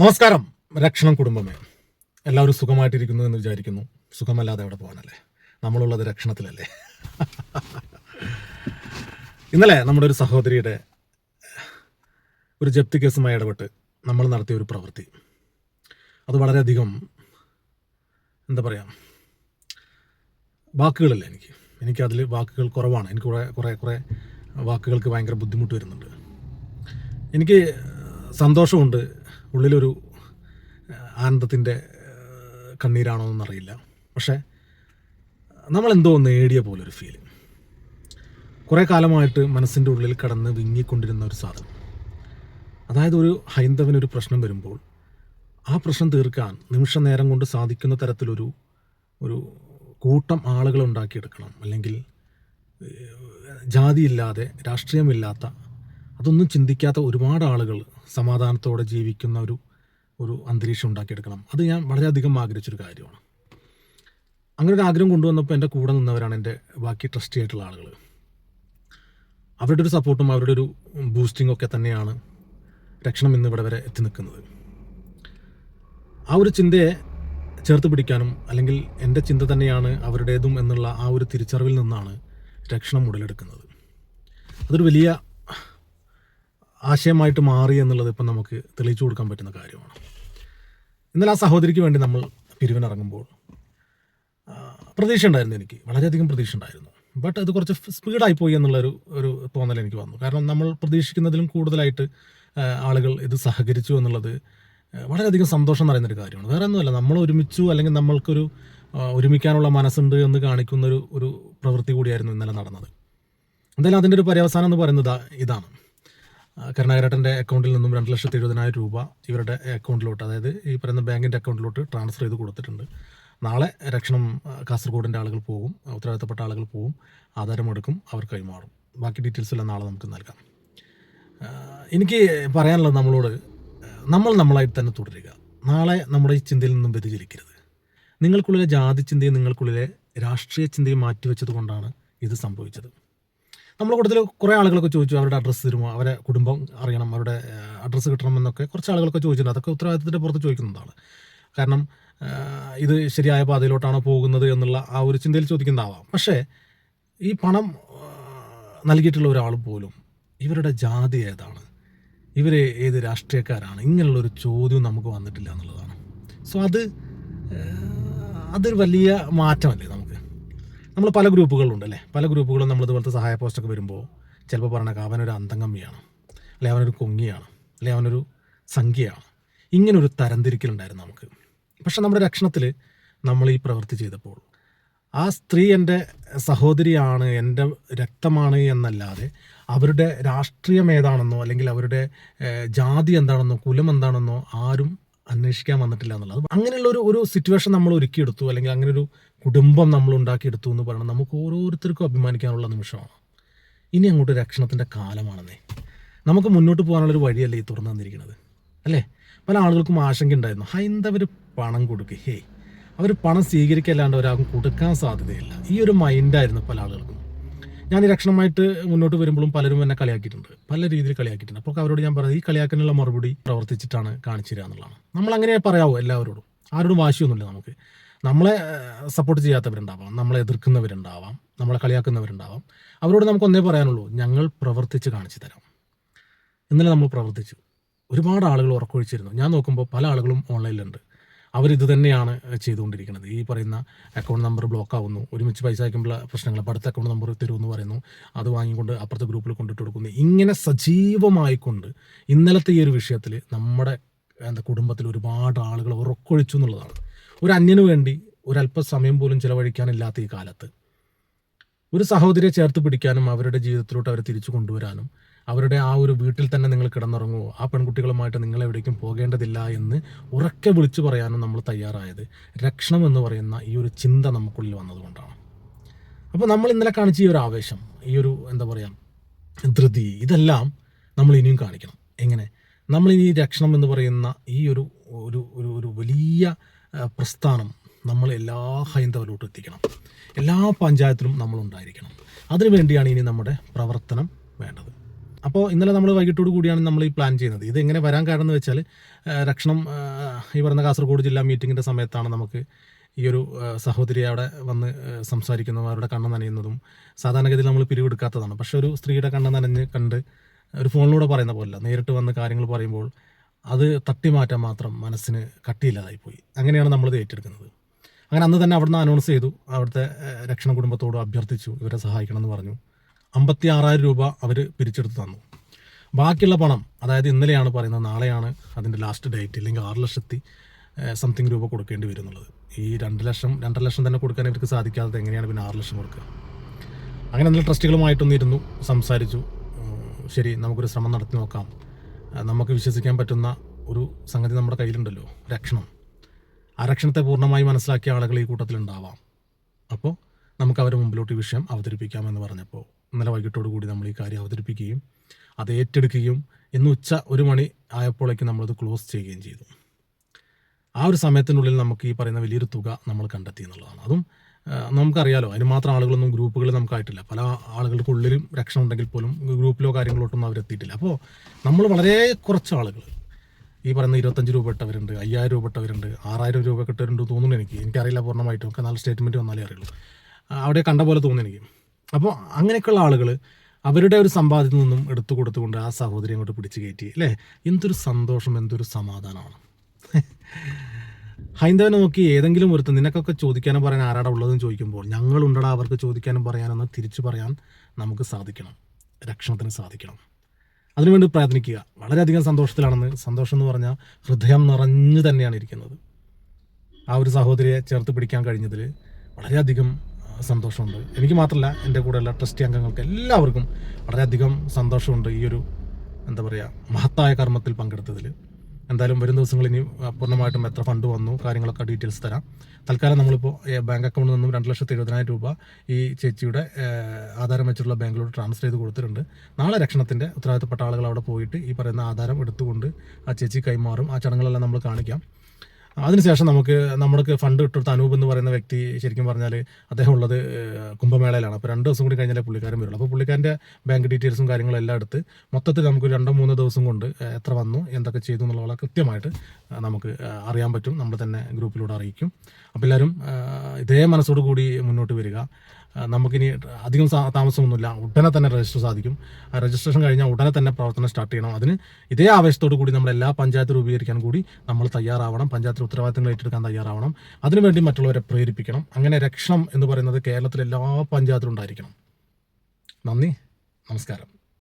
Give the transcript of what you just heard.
നമസ്കാരം. രക്ഷണം കുടുംബമേ. എല്ലാവരും സുഖമായിട്ടിരിക്കുന്നു എന്ന് വിചാരിക്കുന്നു. സുഖമല്ലാതെ അവിടെ പോകാനല്ലേ? നമ്മളുള്ളത് രക്ഷണത്തിലല്ലേ? ഇന്നലെ നമ്മുടെ ഒരു സഹോദരിയുടെ ഒരു ജപ്തി കേസുമായി ഇടപെട്ട് നമ്മൾ നടത്തിയ ഒരു പ്രവൃത്തി. അത് വളരെയധികം എന്താ പറയുക വാക്കുകളില്ല എനിക്ക്. എനിക്കതിൽ വാക്കുകൾ കുറവാണ്. എനിക്ക് കുറേ കുറേ കുറേ വാക്കുകൾക്ക് ഭയങ്കര ബുദ്ധിമുട്ട് വരുന്നുണ്ട്. എനിക്ക് സന്തോഷമുണ്ട് ഉള്ളിലൊരു ആനന്ദത്തിന്റെ കണ്ണീരാണോ എന്നറിയില്ല. പക്ഷേ നമ്മളെന്തോ നേടിയ പോലൊരു ഫീൽ കുറേ കാലമായിട്ട് മനസ്സിന്റെ ഉള്ളിൽ കടന്ന് വിങ്ങിക്കൊണ്ടിരുന്ന ഒരു സാധനം. അതായത് ഒരു ഹൈന്ദവനൊരു പ്രശ്നം വരുമ്പോൾ ആ പ്രശ്നം തീർക്കാൻ നിമിഷ നേരം കൊണ്ട് സാധിക്കുന്ന തരത്തിലൊരു ഒരു കൂട്ടം ആളുകൾ ഉണ്ടാക്കിയെടുക്കണം. അല്ലെങ്കിൽ ജാതിയില്ലാതെ രാഷ്ട്രീയമില്ലാത്ത അതൊന്നും ചിന്തിക്കാത്ത ഒരുപാട് ആളുകൾ സമാധാനത്തോടെ ജീവിക്കുന്ന ഒരു ഒരു അന്തരീക്ഷം ഉണ്ടാക്കിയെടുക്കണം. അത് ഞാൻ വളരെയധികം ആഗ്രഹിച്ചൊരു കാര്യമാണ്. അങ്ങനെ ഒരു ആഗ്രഹം കൊണ്ടുവന്നപ്പോൾ എന്റെ കൂടെ നിന്നവരാണ് എന്റെ ബാക്കി ട്രസ്റ്റി ആയിട്ടുള്ള ആളുകൾ അവരുടെ ഒരു സപ്പോർട്ടും അവരുടെ ഒരു ബൂസ്റ്റിംഗ് ഒക്കെ തന്നെയാണ് രക്ഷണം ഇന്ന് ഇവിടെ വരെ എത്തി നിൽക്കുന്നത്. ആ ഒരു ചിന്തയെ ചേർത്ത് പിടിക്കാനും അല്ലെങ്കിൽ എന്റെ ചിന്ത തന്നെയാണ് അവരുടേതും എന്നുള്ള ആ ഒരു തിരിച്ചറിവിൽ നിന്നാണ് രക്ഷണം ഉടലെടുക്കുന്നത്. അതൊരു വലിയ ആശയമായിട്ട് മാറി എന്നുള്ളത് ഇപ്പം നമുക്ക് തെളിയിച്ചു കൊടുക്കാൻ പറ്റുന്ന കാര്യമാണ്. ഇന്നലെ ആ സഹോദരിക്ക് വേണ്ടി നമ്മൾ പിരിവിനിറങ്ങുമ്പോൾ പ്രതീക്ഷ ഉണ്ടായിരുന്നു എനിക്ക്. വളരെയധികം പ്രതീക്ഷ ഉണ്ടായിരുന്നു. ബട്ട് അത് കുറച്ച് സ്പീഡായി പോയി എന്നുള്ളൊരു ഒരു തോന്നൽ എനിക്ക് വന്നു. കാരണം നമ്മൾ പ്രതീക്ഷിക്കുന്നതിലും കൂടുതലായിട്ട് ആളുകൾ ഇത് സഹകരിച്ചു എന്നുള്ളത് വളരെയധികം സന്തോഷം നിറയുന്നൊരു കാര്യമാണ്. വേറെ ഒന്നുമല്ല നമ്മൾ ഒരുമിച്ചു അല്ലെങ്കിൽ നമ്മൾക്കൊരു ഒരുമിക്കാനുള്ള മനസ്സുണ്ട് എന്ന് കാണിക്കുന്ന ഒരു ഒരു പ്രവൃത്തി കൂടിയായിരുന്നു ഇന്നലെ നടന്നത്. എന്തായാലും അതിന്റെ ഒരു പര്യവസാനം എന്ന് പറയുന്നത് ഇതാണ്. കരുണാകരേട്ടന്റെ അക്കൗണ്ടിൽ നിന്നും രണ്ട് ലക്ഷത്തി എഴുപതിനായിരം രൂപ ഇവരുടെ അക്കൗണ്ടിലോട്ട് അതായത് ഈ പറയുന്ന ബാങ്കിന്റെ അക്കൗണ്ടിലോട്ട് ട്രാൻസ്ഫർ ചെയ്ത് കൊടുത്തിട്ടുണ്ട്. നാളെ രക്ഷണം കാസർഗോഡിന്റെ ആളുകൾ പോകും ഉത്തരവാദിത്തപ്പെട്ട ആളുകൾ പോകും ആധാരമെടുക്കും അവർ കൈമാറും. ബാക്കി ഡീറ്റെയിൽസ് എല്ലാം നാളെ നമുക്ക് നൽകാം. എനിക്ക് പറയാനുള്ളത് നമ്മളോട് നമ്മൾ നമ്മളായിട്ട് തന്നെ തുടരുക. നാളെ നമ്മുടെ ഈ ചിന്തയിൽ നിന്നും വ്യതിചലിക്കരുത്. നിങ്ങൾക്കുള്ളിലെ ജാതി ചിന്തയും നിങ്ങൾക്കുള്ളിലെ രാഷ്ട്രീയ ചിന്തയും മാറ്റിവെച്ചത് കൊണ്ടാണ് ഇത് സംഭവിച്ചത്. നമ്മുടെ കൂട്ടത്തിൽ കുറേ ആളുകളൊക്കെ ചോദിച്ചു അവരുടെ അഡ്രസ്സ് തരുമോ? അവരെ കുടുംബം അറിയണം അവരുടെ അഡ്രസ്സ് കിട്ടണമെന്നൊക്കെ കുറച്ച് ആളുകളൊക്കെ ചോദിച്ചിട്ടുണ്ട്. അതൊക്കെ ഉത്തരവാദിത്തത്തിന്റെ പുറത്ത് ചോദിക്കുന്നതാണ്. കാരണം ഇത് ശരിയായ പാതയിലോട്ടാണോ പോകുന്നത് എന്നുള്ള ആ ഒരു ചിന്തയിൽ ചോദിക്കുന്നതാവാം. പക്ഷേ ഈ പണം നൽകിയിട്ടുള്ള ഒരാൾ പോലും ഇവരുടെ ജാതി ഏതാണ്? ഇവർ ഏത് രാഷ്ട്രീയക്കാരാണ്? ഇങ്ങനെയുള്ളൊരു ചോദ്യം നമുക്ക് വന്നിട്ടില്ല എന്നുള്ളതാണ്. സോ അത് അതൊരു വലിയ മാറ്റമല്ലേ നമുക്ക് നമ്മൾ പല ഗ്രൂപ്പുകളുണ്ട് അല്ലേ പല ഗ്രൂപ്പുകളും നമ്മൾ ഇതുപോലത്തെ സഹായ പോസ്റ്റൊക്കെ വരുമ്പോൾ ചിലപ്പോൾ പറഞ്ഞാൽ അവനൊരു അന്തംഗമ്മിയാണ് അല്ലെ അവനൊരു കൊങ്ങിയാണ് അല്ലെ അവനൊരു സംഖ്യയാണ്. ഇങ്ങനൊരു തരംതിരിക്കലുണ്ടായിരുന്നു നമുക്ക്. പക്ഷെ നമ്മുടെ രക്ഷണത്തിൽ നമ്മൾ ഈ പ്രവൃത്തി ചെയ്തപ്പോൾ ആ സ്ത്രീ എന്റെ സഹോദരിയാണ് എന്റെ രക്തമാണ് എന്നല്ലാതെ അവരുടെ രാഷ്ട്രീയം ഏതാണെന്നോ അല്ലെങ്കിൽ അവരുടെ ജാതി എന്താണെന്നോ കുലം എന്താണെന്നോ ആരും അന്വേഷിക്കാൻ വന്നിട്ടില്ല എന്നുള്ളത്. അങ്ങനെയുള്ള ഒരു ഒരു സിറ്റുവേഷൻ നമ്മൾ ഒരുക്കിയെടുത്തു. അല്ലെങ്കിൽ അങ്ങനെ ഒരു കുടുംബം നമ്മൾ ഉണ്ടാക്കിയെടുത്തു എന്ന് പറയുന്നത് നമുക്ക് ഓരോരുത്തർക്കും അഭിമാനിക്കാനുള്ള നിമിഷമാണ്. ഇനി അങ്ങോട്ട് രക്ഷണത്തിന്റെ കാലമാണെന്നേ. നമുക്ക് മുന്നോട്ട് പോകാനുള്ള ഒരു വഴിയല്ലേ ഈ തുറന്നു തന്നിരിക്കുന്നത്? അല്ലേ? പല ആളുകൾക്കും ആശങ്ക ഉണ്ടായിരുന്നു. ഹൈന്ദവർ പണം കൊടുക്കുക ഹേ അവർ പണം സ്വീകരിക്കല്ലാണ്ട് ഒരാൾക്കും കൊടുക്കാൻ സാധ്യതയില്ല. ഈ ഒരു മൈൻഡായിരുന്നു പല ആളുകൾക്കും. ഞാൻ ഈ രക്ഷണമായിട്ട് മുന്നോട്ട് വരുമ്പോഴും പലരും എന്നെ കളിയാക്കിയിട്ടുണ്ട്. പല രീതിയിൽ കളിയാക്കിയിട്ടുണ്ട്. അപ്പോൾ അവരോട് ഞാൻ പറഞ്ഞത് ഈ കളിയാക്കാനുള്ള മറുപടി പ്രവർത്തിച്ചിട്ടാണ് കാണിച്ചു തരിക എന്നുള്ളതാണ്. നമ്മൾ അങ്ങനെ പറയാവോ എല്ലാവരോടും. ആരോടും വാശിയൊന്നുമില്ല നമുക്ക്. നമ്മളെ സപ്പോർട്ട് ചെയ്യാത്തവരുണ്ടാവാം. നമ്മളെ എതിർക്കുന്നവരുണ്ടാവാം. നമ്മളെ കളിയാക്കുന്നവരുണ്ടാവാം. അവരോട് നമുക്ക് ഒന്നേ പറയാനുള്ളൂ ഞങ്ങൾ പ്രവർത്തിച്ച് കാണിച്ചു തരാം. ഇന്നലെ നമ്മൾ പ്രവർത്തിച്ചു. ഒരുപാട് ആളുകൾ ഉറക്കൊഴിച്ചിരുന്നു. ഞാൻ നോക്കുമ്പോൾ പല ആളുകളും ഓൺലൈനിലുണ്ട് അവരിത് തന്നെയാണ് ചെയ്തുകൊണ്ടിരിക്കുന്നത്. ഈ പറയുന്ന അക്കൗണ്ട് നമ്പർ ബ്ലോക്ക് ആവുന്നു. ഒരുമിച്ച് പൈസ അയക്കുമ്പോൾ പ്രശ്നങ്ങൾ അപ്പോൾ അടുത്ത അക്കൗണ്ട് നമ്പർ തരുമെന്ന് പറയുന്നു. അത് വാങ്ങിക്കൊണ്ട് അപ്പുറത്തെ ഗ്രൂപ്പിൽ കൊണ്ടിട്ട് കൊടുക്കുന്നു. ഇങ്ങനെ സജീവമായിക്കൊണ്ട് ഇന്നലത്തെ ഈ ഒരു വിഷയത്തിൽ നമ്മുടെ എന്താ കുടുംബത്തിൽ ഒരുപാട് ആളുകൾ ഉറക്കൊഴിച്ചു എന്നുള്ളതാണ്. ഒരു അന്യന് വേണ്ടി ഒരല്പസമയം പോലും ചിലവഴിക്കാനില്ലാത്ത ഈ കാലത്ത്. ഒരു സഹോദരിയെ ചേർത്ത് പിടിക്കാനും അവരുടെ ജീവിതത്തിലോട്ട് അവരെ തിരിച്ചു കൊണ്ടുവരാനും അവരുടെ ആ ഒരു വീട്ടിൽ തന്നെ നിങ്ങൾ കിടന്നുറങ്ങുമോ ആ പെൺകുട്ടികളുമായിട്ട് നിങ്ങൾ എവിടേക്കും പോകേണ്ടതില്ല എന്ന് ഉറക്കെ വിളിച്ചു പറയാനും നമ്മൾ തയ്യാറായത് രക്ഷണം എന്ന് പറയുന്ന ഈ ഒരു ചിന്ത നമുക്കുള്ളിൽ വന്നതുകൊണ്ടാണ്. അപ്പോൾ നമ്മൾ ഇന്നലെ കാണിച്ച ഈ ഒരു ആവേശം ഈ ഒരു എന്താ പറയുക ധൃതി ഇതെല്ലാം നമ്മൾ ഇനിയും കാണിക്കണം. എങ്ങനെ? നമ്മൾ ഇനി രക്ഷണം എന്ന് പറയുന്ന ഈ ഒരു ഒരു ഒരു വലിയ പ്രസ്ഥാനം നമ്മൾ എല്ലാ ഹൈന്ദവരിലോട്ടും എത്തിക്കണം. എല്ലാ പഞ്ചായത്തിലും നമ്മൾ ഉണ്ടായിരിക്കണം. അതിനു വേണ്ടിയാണ് ഇനി നമ്മുടെ പ്രവർത്തനം വേണ്ടത്. അപ്പോൾ ഇന്നലെ നമ്മൾ വൈകിട്ടോട് കൂടിയാണ് നമ്മൾ ഈ പ്ലാൻ ചെയ്യുന്നത്. ഇത് എങ്ങനെ വരാൻ കാരണം എന്ന് വെച്ചാൽ രക്ഷണം ഈ പറയുന്ന കാസർഗോഡ് ജില്ലാ മീറ്റിങ്ങിന്റെ സമയത്താണ് നമുക്ക് ഈ ഒരു സഹോദരി അവിടെ വന്ന് സംസാരിക്കുന്നതും അവരുടെ കണ്ണ് നനയുന്നതും സാധാരണഗതിയിൽ നമ്മൾ പിരിവെടുക്കാത്തതാണ് പക്ഷെ ഒരു സ്ത്രീയുടെ കണ്ണ് നനഞ്ഞ് കണ്ട് ഒരു ഫോണിലൂടെ പറയുന്ന പോലെ നേരിട്ട് വന്ന് കാര്യങ്ങൾ പറയുമ്പോൾ അത് തട്ടി മാറ്റാൻ മാത്രം മനസ്സിന് കട്ടിയില്ലാതായിപ്പോയി അങ്ങനെയാണ് നമ്മളിത് ഏറ്റെടുക്കുന്നത്. അങ്ങനെ അന്ന് തന്നെ അവിടുന്ന് അനൗൺസ് ചെയ്തു. അവിടുത്തെ രക്ഷണ കുടുംബത്തോട് അഭ്യർത്ഥിച്ചു. ഇവരെ സഹായിക്കണമെന്ന് പറഞ്ഞു. അമ്പത്തി ആറായിരം രൂപ അവർ പിരിച്ചെടുത്ത് തന്നു. ബാക്കിയുള്ള പണം അതായത് ഇന്നലെയാണ് പറയുന്നത് നാളെയാണ് അതിന്റെ ലാസ്റ്റ് ഡേറ്റ് ഇല്ലെങ്കിൽ ആറ് ലക്ഷത്തി സംതിങ് രൂപ കൊടുക്കേണ്ടി വരും എന്നുള്ളത്. ഈ രണ്ട് ലക്ഷം രണ്ടര ലക്ഷം തന്നെ കൊടുക്കാൻ ഇവർക്ക് സാധിക്കാത്തത് എങ്ങനെയാണ് പിന്നെ ആറ് ലക്ഷം കൊടുക്കുക? അങ്ങനെ എന്തെങ്കിലും ട്രസ്റ്റുകളുമായിട്ടൊന്ന് ഇരുന്നു സംസാരിച്ചു ശരി നമുക്കൊരു ശ്രമം നടത്തി നോക്കാം. നമുക്ക് വിശ്വസിക്കാൻ പറ്റുന്ന ഒരു സംഗതി നമ്മുടെ കയ്യിലുണ്ടല്ലോ രക്ഷണം. ആ രക്ഷണത്തെ പൂർണമായി മനസ്സിലാക്കിയ ആളുകൾ ഈ കൂട്ടത്തിലുണ്ടാവാം. അപ്പോൾ നമുക്ക് അവരുടെ മുമ്പിലോട്ട് വിഷയം അവതരിപ്പിക്കാമെന്ന് പറഞ്ഞപ്പോൾ ഇന്നലെ വൈകിട്ടോട് കൂടി നമ്മൾ ഈ കാര്യം അവതരിപ്പിക്കുകയും അത് ഏറ്റെടുക്കുകയും ഇന്ന് ഉച്ച ഒരു മണി ആയപ്പോഴേക്കും നമ്മളത് ക്ലോസ് ചെയ്യുകയും ചെയ്തു. ആ ഒരു സമയത്തിനുള്ളിൽ നമുക്ക് ഈ പറയുന്ന വലിയൊരു തുക നമ്മൾ കണ്ടെത്തി എന്നുള്ളതാണ്. അതും നമുക്കറിയാലോ അതിന് മാത്രം ആളുകളൊന്നും ഗ്രൂപ്പുകൾ നമുക്കായിട്ടില്ല. പല ആളുകൾക്ക് ഉള്ളിലും രക്ഷ ഉണ്ടെങ്കിൽ പോലും ഗ്രൂപ്പിലോ കാര്യങ്ങളോട്ടൊന്നും അവരെത്തിയിട്ടില്ല. അപ്പോൾ നമ്മൾ വളരെ കുറച്ച് ആളുകൾ. ഈ പറയുന്ന ഇരുപത്തഞ്ച് രൂപ ഇട്ടവരുണ്ട് അയ്യായിരം രൂപ ഇട്ടവരുണ്ട് ആറായിരം രൂപ ഇട്ടവരുണ്ട് തോന്നുന്നു എനിക്ക്. എനിക്കറിയില്ല പൂർണമായിട്ടും. ഒക്കെ നാല് സ്റ്റേറ്റ്മെന്റ് വന്നാലേ അറിയുള്ളൂ. അവിടെ കണ്ട പോലെ തോന്നുന്നു എനിക്ക്. അപ്പോൾ അങ്ങനെയൊക്കെയുള്ള ആളുകൾ അവരുടെ ഒരു സമ്പാദ്യത്തിൽ നിന്നും എടുത്തു കൊടുത്തുകൊണ്ട് ആ സഹോദരി അങ്ങോട്ട് പിടിച്ചു കയറ്റി അല്ലേ? എന്തൊരു സന്തോഷം എന്തൊരു സമാധാനമാണ്. ഹൈന്ദവനെ നോക്കി ഏതെങ്കിലും ഒരുത്ത് നിനക്കൊക്കെ ചോദിക്കാനും പറയാൻ ആരാടാ ഉള്ളതെന്ന് ചോദിക്കുമ്പോൾ ഞങ്ങളുണ്ടടാ അവർക്ക് ചോദിക്കാനും പറയാനെന്ന് തിരിച്ചു പറയാൻ നമുക്ക് സാധിക്കണം. രക്ഷണത്തിന് സാധിക്കണം. അതിനുവേണ്ടി പ്രയത്നിക്കുക വളരെയധികം സന്തോഷത്തിലാണെന്ന് സന്തോഷം എന്ന് പറഞ്ഞാൽ ഹൃദയം നിറഞ്ഞു തന്നെയാണ് ഇരിക്കുന്നത്. ആ ഒരു സഹോദരിയെ ചേർത്ത് പിടിക്കാൻ കഴിഞ്ഞതിൽ വളരെയധികം സന്തോഷമുണ്ട്. എനിക്ക് മാത്രമല്ല എന്റെ കൂടെയുള്ള ട്രസ്റ്റി അംഗങ്ങൾക്ക് എല്ലാവർക്കും വളരെയധികം സന്തോഷമുണ്ട് ഈ ഒരു എന്താ പറയുക മഹത്തായ കർമ്മത്തിൽ പങ്കെടുത്തതിൽ എന്തായാലും വരും ദിവസങ്ങളിൽ ഇനി പൂർണമായിട്ടും എത്ര ഫണ്ട് വന്നു കാര്യങ്ങളൊക്കെ ഡീറ്റെയിൽസ് തരാം. തൽക്കാലം നമ്മളിപ്പോൾ ബാങ്ക് അക്കൗണ്ടിൽ നിന്നും രണ്ട് ലക്ഷത്തി എഴുപതിനായിരം രൂപ ഈ ചേച്ചിയുടെ ആധാരം വെച്ചിട്ടുള്ള ബാങ്കിലോട്ട് ട്രാൻസ്ഫർ ചെയ്ത് കൊടുത്തിട്ടുണ്ട്. നാളെ രക്ഷണത്തിന്റെ ഉത്തരവാദിത്തപ്പെട്ട ആളുകൾ അവിടെ പോയിട്ട് ഈ പറയുന്ന ആധാരം എടുത്തുകൊണ്ട് ആ ചേച്ചി കൈമാറും. ആ ചടങ്ങുകളെല്ലാം നമ്മൾ കാണിക്കാം. അതിനുശേഷം നമുക്ക് നമ്മൾക്ക് ഫണ്ട് ഇട്ടെടുത്ത അനൂപ് എന്ന് പറയുന്ന വ്യക്തി ശരിക്കും പറഞ്ഞാൽ അദ്ദേഹം ഉള്ളത് കുംഭമേളയിലാണ്. അപ്പോൾ രണ്ട് ദിവസം കൂടി കഴിഞ്ഞാലേ പുള്ളിക്കാരൻ വരുള്ളൂ. അപ്പോൾ പുള്ളിക്കാരന്റെ ബാങ്ക് ഡീറ്റെയിൽസും കാര്യങ്ങളും എല്ലാം എടുത്ത് മൊത്തത്തിൽ നമുക്ക് രണ്ടോ മൂന്നോ ദിവസം കൊണ്ട് എത്ര വന്നു എന്തൊക്കെ ചെയ്തു എന്നുള്ള കൃത്യമായിട്ട് നമുക്ക് അറിയാൻ പറ്റും. നമ്മൾ തന്നെ ഗ്രൂപ്പിലൂടെ അറിയിക്കും. അപ്പോൾ എല്ലാവരും ഇതേ മനസ്സോടു കൂടി മുന്നോട്ട് വരിക. നമുക്കിനി അധികം താമസമൊന്നുമില്ല. ഉടനെ തന്നെ രജിസ്റ്റർ സാധിക്കും. രജിസ്ട്രേഷൻ കഴിഞ്ഞാൽ ഉടനെ തന്നെ പ്രവർത്തനം സ്റ്റാർട്ട് ചെയ്യണം. അതിന് ഇതേ ആവേശത്തോടു കൂടി നമ്മൾ എല്ലാ പഞ്ചായത്ത് രൂപീകരിക്കാൻ കൂടി നമ്മൾ തയ്യാറാവണം. പഞ്ചായത്തിൽ ഉത്തരവാദിത്തങ്ങൾ ഏറ്റെടുക്കാൻ തയ്യാറാവണം. അതിനുവേണ്ടി മറ്റുള്ളവരെ പ്രേരിപ്പിക്കണം. അങ്ങനെ രക്ഷണം എന്ന് പറയുന്നത് കേരളത്തിലെ എല്ലാ പഞ്ചായത്തിലും ഉണ്ടായിരിക്കണം. നന്ദി. നമസ്കാരം.